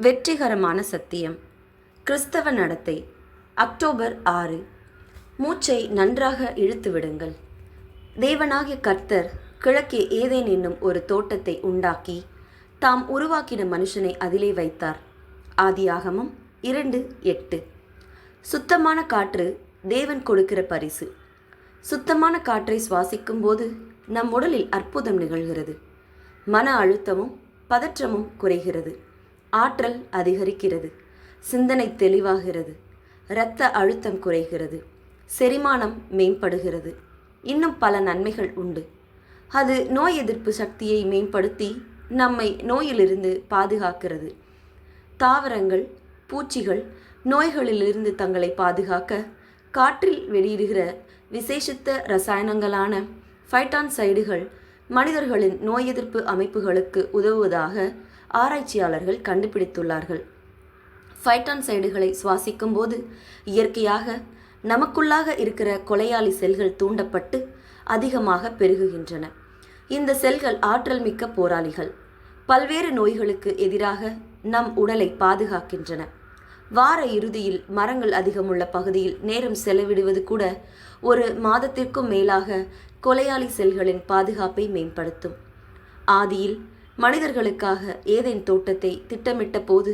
வெற்றிகரமான சத்தியம். கிறிஸ்தவ நடத்தை. அக்டோபர் ஆறு. மூச்சை நன்றாக இழுத்து விடுங்கள். தேவனாகிய கர்த்தர் கிழக்கே ஏதேன் என்னும் ஒரு தோட்டத்தை உண்டாக்கி தாம் உருவாக்கின மனுஷனை அதிலே வைத்தார். ஆதியாகமம் இரண்டு எட்டு. சுத்தமான காற்று தேவன் கொடுக்கிற பரிசு. சுத்தமான காற்றை சுவாசிக்கும் போது நம் உடலில் அற்புதம் நிகழ்கிறது. மன அழுத்தமும் பதற்றமும் குறைகிறது. ஆற்றல் அதிகரிக்கிறது. சிந்தனை தெளிவாகிறது. இரத்த அழுத்தம் குறைகிறது. செரிமானம் மேம்படுகிறது. இன்னும் பல நன்மைகள் உண்டு. அது நோய் எதிர்ப்பு சக்தியை மேம்படுத்தி நம்மை நோயிலிருந்து பாதுகாக்கிறது. தாவரங்கள் பூச்சிகள் நோய்களிலிருந்து தங்களை பாதுகாக்க காற்றில் வெளியிடுகிற விசேஷித்த ரசாயனங்களான ஃபைட்டான்சைடுகள் மனிதர்களின் நோய் எதிர்ப்பு அமைப்புகளுக்கு உதவுவதாக ஆராய்ச்சியாளர்கள் கண்டுபிடித்துள்ளார்கள். ஃபைட்டான்சைடுகளை சுவாசிக்கும் போது இயற்கையாக நமக்குள்ளாக இருக்கிற கொலையாளி செல்கள் தூண்டப்பட்டு அதிகமாக பெருகுகின்றன. இந்த செல்கள் ஆற்றல் மிக்க போராளிகள். பல்வேறு நோய்களுக்கு எதிராக நம் உடலை பாதுகாக்கின்றன. வார இறுதியில் மரங்கள் அதிகமுள்ள பகுதியில் நேரம் செலவிடுவது கூட ஒரு மாதத்திற்கும் மேலாக கொலையாளி செல்களின் பாதுகாப்பை மேம்படுத்தும். ஆதியில் மனிதர்களுக்காக ஏதேன் தோட்டத்தை திட்டமிட்ட போது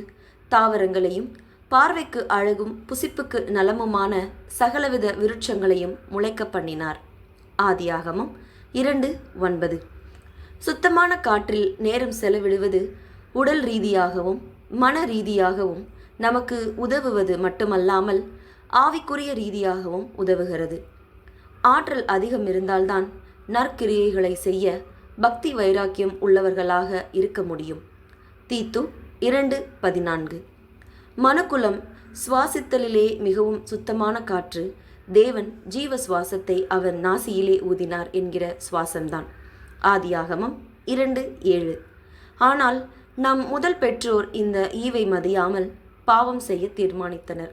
தாவரங்களையும் பார்வைக்கு அழகும் புசிப்புக்கு நலமுமான சகலவித விருட்சங்களையும் முளைக்க பண்ணினார். ஆதியாகமம் இரண்டு ஒன்பது. சுத்தமான காற்றில் நேரம் செலவிடுவது உடல் ரீதியாகவும் மன ரீதியாகவும் நமக்கு உதவுவது மட்டுமல்லாமல் ஆவிக்குரிய ரீதியாகவும் உதவுகிறது. ஆற்றல் அதிகம் இருந்தால்தான் நற்கிரியைகளை செய்ய பக்தி வைராக்கியம் உள்ளவர்களாக இருக்க முடியும். தீத்து இரண்டு பதினான்கு. மனக்குலம் சுவாசித்தலிலே மிகவும் சுத்தமான காற்று தேவன் ஜீவ சுவாசத்தை அவர் நாசியிலே ஊதினார் என்கிற சுவாசம்தான். ஆதியாகமம் இரண்டு ஏழு. ஆனால் நம் முதல் பெற்றோர் இந்த ஈவை மதியாமல் பாவம் செய்ய தீர்மானித்தனர்.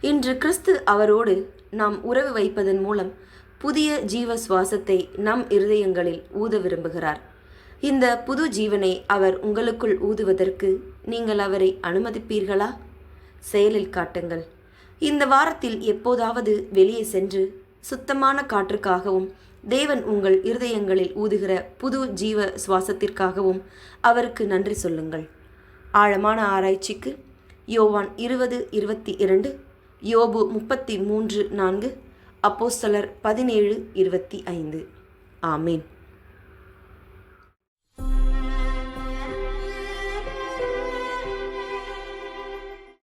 இன்று கிறிஸ்து அவரோடு நாம் உறவு வைப்பதன் மூலம் புதிய ஜீவ சுவாசத்தை நம் இருதயங்களில் ஊத விரும்புகிறார். இந்த புது ஜீவனை அவர் உங்களுக்குள் ஊதுவதற்கு நீங்கள் அவரை அனுமதிப்பீர்களா? செயலில் காட்டுங்கள். இந்த வாரத்தில் எப்போதாவது வெளியே சென்று சுத்தமான காற்றுக்காகவும் தேவன் உங்கள் இருதயங்களில் ஊதுகிற புது ஜீவ சுவாசத்திற்காகவும் அவருக்கு நன்றி சொல்லுங்கள். ஆழமான ஆராய்ச்சிக்கு யோவான் இருபது இருபத்தி இரண்டு யோபு முப்பத்தி மூன்று நான்கு அப்போஸ்தலர் பதினேழு இருபத்தி ஐந்து. ஆமீன்.